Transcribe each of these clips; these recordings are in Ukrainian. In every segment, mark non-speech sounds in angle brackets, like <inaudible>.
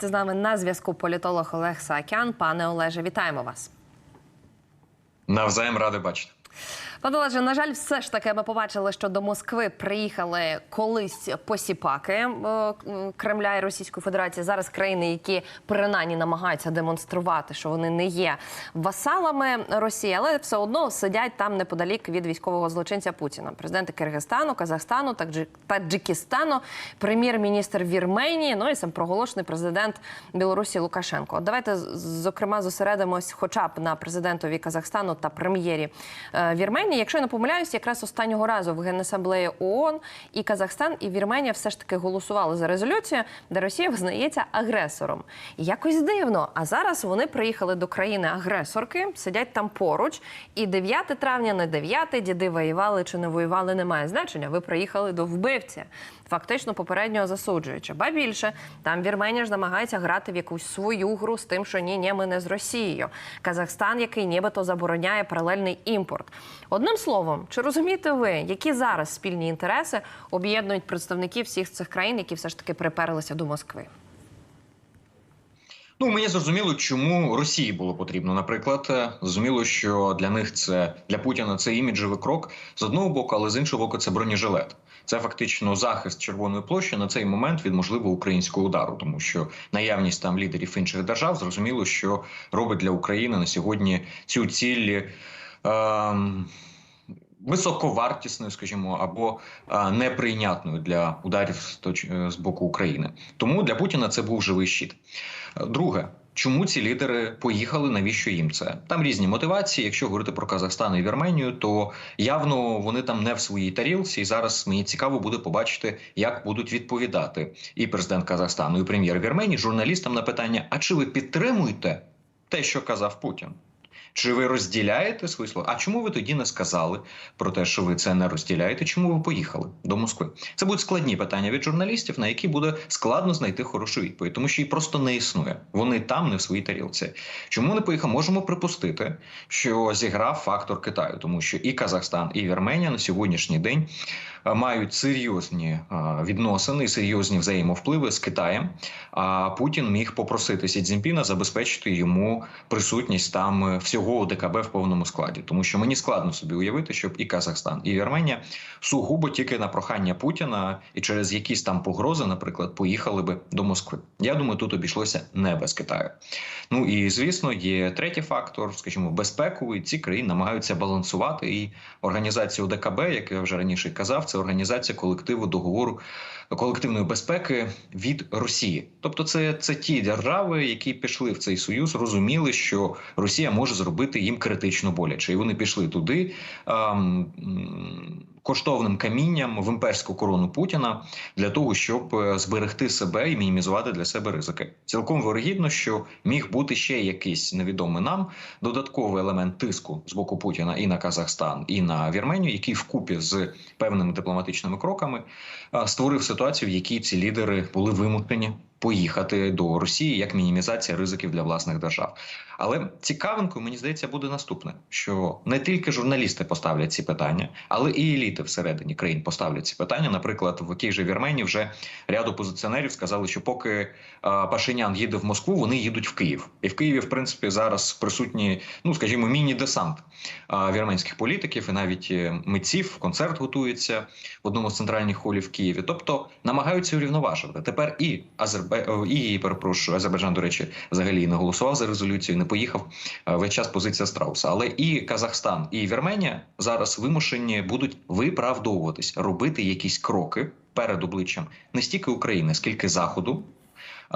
Це з нами на зв'язку політолог Олег Саакян. Пане Олеже, вітаємо вас. Навзаєм радий бачити. Пане Олеже, на жаль, все ж таки ми побачили, що до Москви приїхали колись посіпаки е, Кремля і Російської Федерації. Зараз країни, які принаймні намагаються демонструвати, що вони не є васалами Росії, але все одно сидять там неподалік від військового злочинця Путіна. Президенти Киргизстану, Казахстану, Таджи- Таджикистану, прем'єр-міністр Вірменії, ну і сам проголошений президент Білорусі Лукашенко. Давайте зокрема зосередимось, хоча б на президентові Казахстану та прем'єрі е, Вірменії. Якщо я не помиляюсь, якраз останнього разу в Генасамблеї ООН і Казахстан, і Вірменія все ж таки голосували за резолюцію, де Росія визнається агресором. І якось дивно. А зараз вони приїхали до країни-агресорки, сидять там поруч. І 9 травня, не 9, діди воювали чи не воювали, немає значення. Ви приїхали до вбивця, фактично попереднього засуджуючи. Ба більше там Вірменія ж намагається грати в якусь свою гру з тим, що ні, ні, ми не з Росією. Казахстан, який нібито забороняє паралельний імпорт. Одним словом, чи розумієте ви, які зараз спільні інтереси об'єднують представників всіх цих країн, які все ж таки приперлися до Москви? Ну мені зрозуміло, чому Росії було потрібно. Наприклад, Е, зрозуміло, що для них це для Путіна це іміджевий крок з одного боку, але з іншого боку, це бронежилет. Це фактично захист Червоної площі на цей момент від можливого українського удару, тому що наявність там лідерів інших держав зрозуміло, що робить для України на сьогодні цю ціль. Ем... Високовартісною, скажімо, або неприйнятною для ударів е, з боку України. Тому для Путіна це був живий щит. Друге, чому ці лідери поїхали? Навіщо їм це? Там різні мотивації. Якщо говорити про Казахстан і Вірменію, то явно вони там не в своїй тарілці. І зараз мені цікаво буде побачити, як будуть відповідати і президент Казахстану, і прем'єр Вірменії журналістам на питання: а чи ви підтримуєте те, що казав Путін? Чи ви розділяєте свої слова? А чому ви тоді не сказали про те, що ви це не розділяєте? Чому ви поїхали до Москви? Це будуть складні питання від журналістів, на які буде складно знайти хорошу відповідь, тому що її просто не існує. Вони там не в своїй тарілці. Чому не поїхав? Можемо припустити, що зіграв фактор Китаю, тому що і Казахстан, і Вірменія на сьогоднішній день е, мають серйозні е, відносини, серйозні взаємовпливи з Китаєм. А Путін міг попросити Сі Цзіньпіна забезпечити йому присутність там е, всього ОДКБ в повному складі, тому що мені складно собі уявити, щоб і Казахстан, і Вірменія сугубо тільки на прохання Путіна і через якісь там погрози, наприклад, поїхали би до Москви. Я думаю, тут обійшлося не без Китаю. Ну і звісно, є третій фактор, скажімо, безпековий. Ці країни намагаються балансувати. І організація ОДКБ, як я вже раніше казав, це організація колективу договору колективної безпеки від Росії. Тобто, це, це ті держави, які пішли в цей союз, розуміли, що Росія може зробити їм критично боляче, і вони пішли туди. ам, Коштовним камінням в імперську корону Путіна для того, щоб е, зберегти себе і мінімізувати для себе ризики. Цілком вирогідно, що міг бути ще якийсь невідомий нам додатковий елемент тиску з боку Путіна і на Казахстан, і на Вірменію, який вкупі з певними дипломатичними кроками е, створив ситуацію, в якій ці лідери були вимушені поїхати до Росії як мінімізація ризиків для власних держав. Але цікавинкою, мені здається, буде наступне: що не тільки журналісти поставлять ці питання, але і еліти всередині країн поставлять ці питання. Наприклад, в тій же Вірменії вже ряд опозиціонерів сказали, що поки е, Пашинян їде в Москву, вони їдуть в Київ. І в Києві, в принципі, зараз присутні, ну скажімо, міні-десант е, вірменських політиків і навіть е, митців. Концерт готується в одному з центральних холів Києві. Тобто намагаються урівноважувати. Тепер і Азербай... і перепрошую, Азербайджан, до речі, взагалі не голосував за резолюцію, не поїхав е, весь час позиція Страуса. Але і Казахстан, і Вірменія зараз вимушені будуть виправдовуватись, робити якісь кроки перед обличчям не стільки України, скільки Заходу.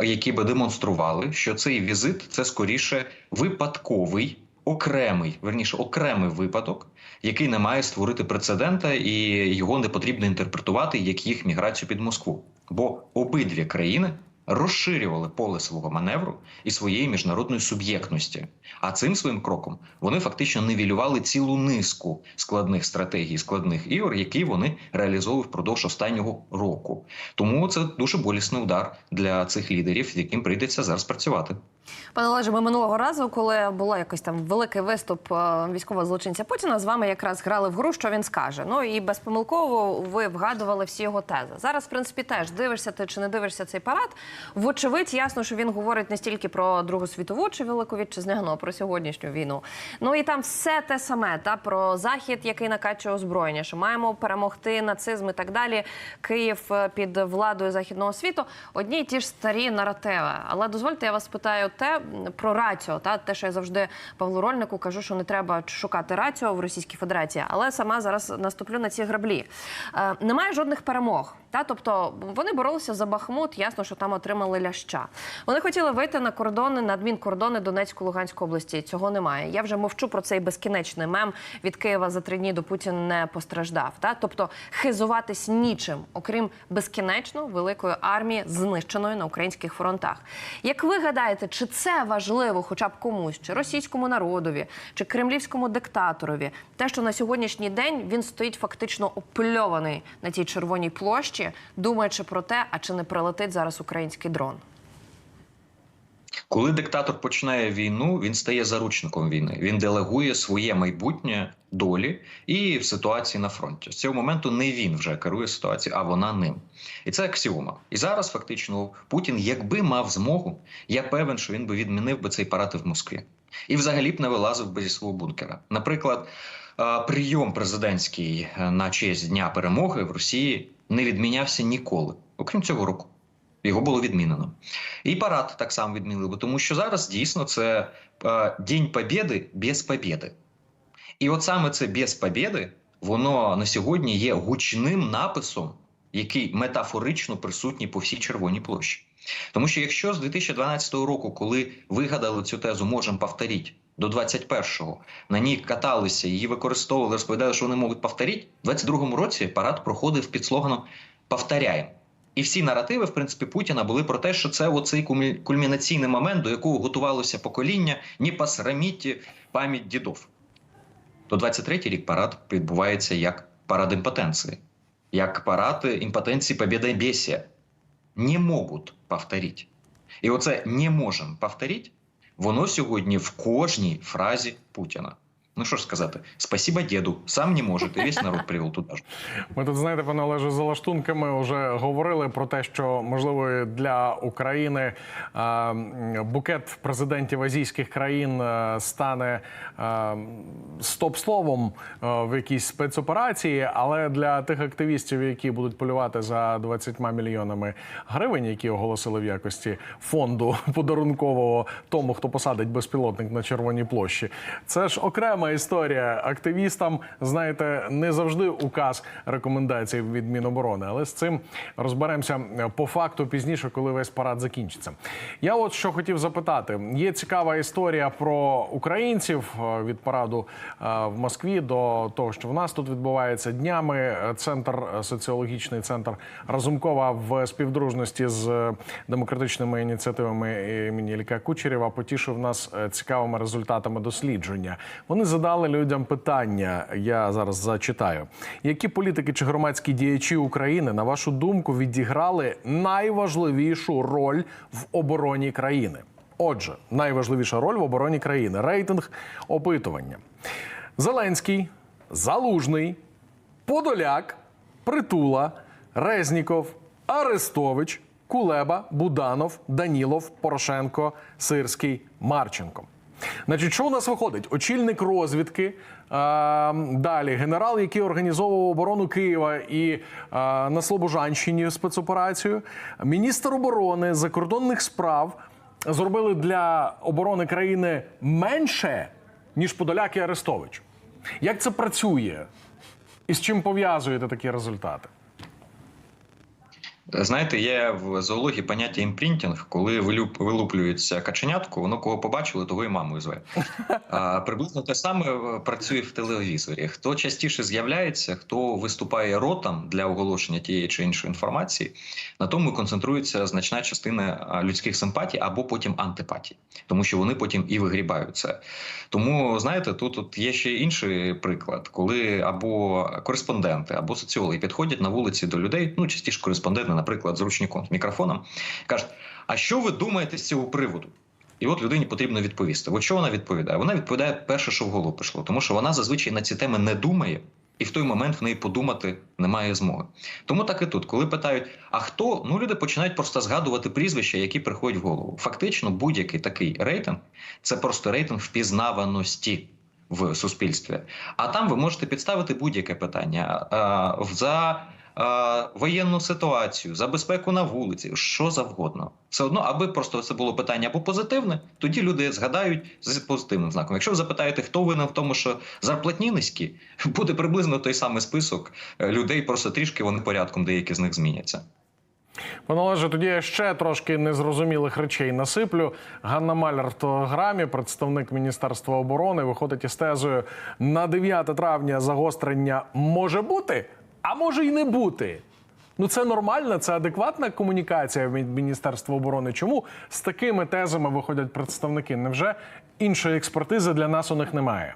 е, Які би демонстрували, що цей візит це скоріше випадковий, окремий, верніше окремий випадок, який не має створити прецедента, і його не потрібно інтерпретувати як їх міграцію під Москву. Бо обидві країни розширювали поле свого маневру і своєї міжнародної суб'єктності. А цим своїм кроком вони фактично нивелювали цілу низку складних стратегій, складних ігор, які вони реалізовували впродовж останнього року. Тому це дуже болісний удар для цих лідерів, яким прийдеться зараз працювати. Пане Олеже, ми минулого разу, коли було якось там великий виступ е, військового злочинця Путіна, з вами якраз грали в гру, що він скаже. Ну і безпомилково ви вгадували всі його тези. Зараз, в принципі, теж дивишся ти чи не дивишся цей парад. Вочевидь, ясно, що він говорить не стільки про Другу світову чи Велику Вітчизняну, а про сьогоднішню війну. Ну і там все те саме, та про захід, який накачує озброєння, що маємо перемогти нацизм і так далі. Київ е, під владою західного світу. Одні й ті ж старі наративи. Але дозвольте, я вас питаю те про раціо, та те, що я завжди Павлу Рольнику кажу, що не треба шукати раціо в Російській Федерації, але сама зараз наступлю на ці граблі. Е, немає жодних перемог. Та тобто вони боролися за Бахмут. Ясно, що там отримали ляща. Вони хотіли вийти на кордони на адмінкордони Донецької Луганської області. Цього немає. Я вже мовчу про цей безкінечний мем від Києва за три дні до Путін не постраждав. Та тобто хизуватись нічим, окрім безкінечно великої армії, знищеної на українських фронтах. Як ви гадаєте, чи це важливо, хоча б комусь, чи російському народові, чи кремлівському диктаторові, те, що на сьогоднішній день він стоїть фактично опльований на тій червоній площі, думаючи про те, а чи не прилетить зараз український дрон? Коли диктатор починає війну, він стає заручником війни. Він делегує своє майбутнє долі і в ситуації на фронті. З цього моменту не він вже керує ситуацією, а вона ним. І це аксіома. І зараз фактично Путін, якби мав змогу, я певен, що він би відмінив би цей парад в Москві. І взагалі б не вилазив би зі свого бункера. Наприклад, прийом президентський е, на честь Дня перемоги в Росії не відмінявся ніколи, окрім цього року. Його було відмінено. І парад так само відмінили, тому що зараз дійсно це е, День Побєди без побєди. І от саме це без побєди, воно на сьогодні є гучним написом, який метафорично присутній по всій Червоній площі. Тому що якщо з 2012 року, коли вигадали цю тезу, можемо повторити, до 21-го на ній каталися, її використовували, розповідали, що вони можуть повторити, в 22-му році парад проходив під слоганом «Повторяємо». І всі наративи, в принципі, Путіна були про те, що це оцей кульмінаційний момент, до якого готувалося покоління, не посраміть пам'ять дідов. То 23-й рік парад відбувається як парад імпотенції, як парад імпотенції побєдобєсія. Не можуть повторити. І оце не можемо повторити, воно сьогодні в кожній фразі Путіна. Ну що ж сказати, спасіба діду, сам не може, і весь народ привів туди ж. <laughs> Ми тут знаєте, пане Олеже, за лаштунками вже говорили про те, що можливо для України букет президентів азійських країн стане стоп-словом в якійсь спецоперації. Але для тих активістів, які будуть полювати за 20 мільйонами гривень, які оголосили в якості фонду <laughs> подарункового тому, хто посадить безпілотник на Червоній площі, це ж окрема історія. Активістам, знаєте, не завжди указ рекомендацій від Міноборони, але з цим розберемося по факту пізніше, коли весь парад закінчиться. Я от що хотів запитати: є цікава історія про українців е, від параду е, в Москві до того, що в нас тут відбувається днями. Е, Центр е, соціологічний центр Разумкова в співдружності з е, демократичними ініціативами імені Ілля Кучерєва потішив нас е, цікавими результатами дослідження. Вони задали людям питання. Я зараз зачитаю: які політики чи громадські діячі України, на вашу думку, відіграли найважливішу роль в обороні країни? Отже, найважливіша роль в обороні країни рейтинг опитування. Зеленський, Залужний, Подоляк, Притула, Резніков, Арестович, Кулеба, Буданов, Данілов, Порошенко, Сирський, Марченко. Значить, що у нас виходить? Очільник розвідки. е, далі генерал, який організовував оборону Києва і е, на Слобожанщині спецоперацію, міністр оборони закордонних справ зробили для оборони країни менше, ніж Подоляк і Арестович. Як це працює? І з чим пов'язуєте такі результати? Знаєте, є в зоології поняття імпринтінг, коли вилуплюється каченятко, воно кого побачило, того і мамою зве. А, приблизно те саме е, працює в телевізорі. Хто частіше з'являється, хто виступає ротом для оголошення тієї чи іншої інформації, на тому і концентрується значна частина людських симпатій або потім антипатій, тому що вони потім і вигрібають це. Тому знаєте, тут, тут є ще інший приклад, коли або кореспонденти, або соціологи підходять на вулиці до людей, ну частіше кореспонденти, наприклад, з ручником, з мікрофоном, кажуть: а що ви думаєте з цього приводу? І от людині потрібно відповісти. От що вона відповідає? Вона відповідає перше, що в голову прийшло, тому що вона зазвичай на ці теми не думає, і в той момент в неї подумати немає змоги. Тому так і тут, коли питають, а хто, ну люди починають просто згадувати прізвища, які приходять в голову. Фактично, будь-який такий рейтинг це просто рейтинг впізнаваності в суспільстві. А там ви можете підставити будь-яке питання за воєнну ситуацію, за безпеку на вулиці, що завгодно. Все одно, аби просто це було питання або позитивне, тоді люди згадають з позитивним знаком. Якщо ви запитаєте, хто винен в тому, що зарплатні низькі, <laughs> буде приблизно той самий список е, людей, просто трішки вони порядком деякі з них зміняться. Пане Олеже, тоді я ще трошки незрозумілих речей насиплю. Ганна Маляр в телеграмі, представник Міністерства оборони, виходить із тезою на 9 травня загострення може бути, а може й не бути. Ну це нормальна, це адекватна комунікація від Міністерства оборони. Чому з такими тезами виходять представники? Невже іншої експертизи для нас у них немає?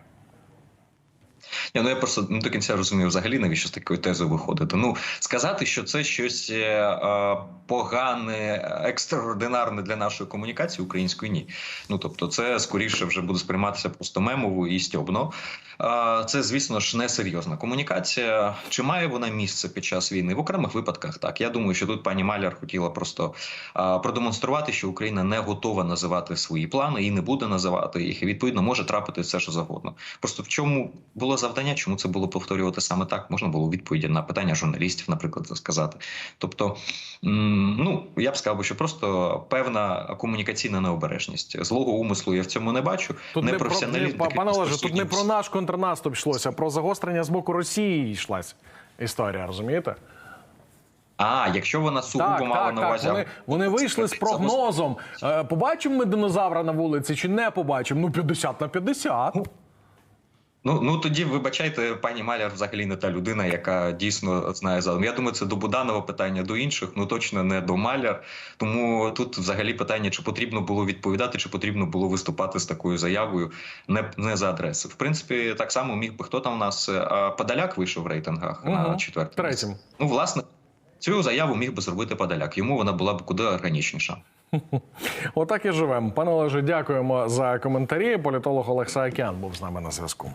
Ні, ну я просто не до кінця розумію взагалі, навіщо з такою тезою виходити. Ну сказати, що це щось е, е, погане, екстраординарне для нашої комунікації української ні. Ну тобто, це скоріше вже буде сприйматися просто мемово і стьобно. Е, це, звісно ж, не серйозна комунікація. Чи має вона місце під час війни? В окремих випадках так. Я думаю, що тут пані Маляр хотіла просто е, продемонструвати, що Україна не готова називати свої плани і не буде називати їх. І відповідно може трапити все, що завгодно. Просто в чому було завдання, чому це було повторювати саме так? Можна було відповіді на питання журналістів, наприклад, сказати. Тобто, ну я б сказав, що просто певна комунікаційна необережність. Злого умислу я в цьому не бачу. Тут не про пане Олеже, тут не про наш контрнаступ йшлося, а про загострення з боку Росії йшлась історія, розумієте? А якщо вона сугубо Так, мала так, на так. увазі, Вони, вони вийшли з прогнозом. Е, Побачимо ми динозавра на вулиці чи не побачимо? Ну, 50 на 50. Ну ну тоді вибачайте, пані Маляр взагалі не та людина, яка дійсно знає задум. Я думаю, це до Буданова питання до інших, ну точно не до Маляр. Тому тут взагалі питання, чи потрібно було відповідати, чи потрібно було виступати з такою заявою, не, не за адреси. В принципі, так само міг би хто там у нас а, Подоляк вийшов в рейтингах на Мгм. четвертому. Третім. Ну, власне, цю заяву міг би зробити Подоляк. Йому вона була б куди органічніша. <laughs> Отак і живемо. Пане Олеже, дякуємо за коментарі. Політолог Олег Саакян був з нами на зв'язку.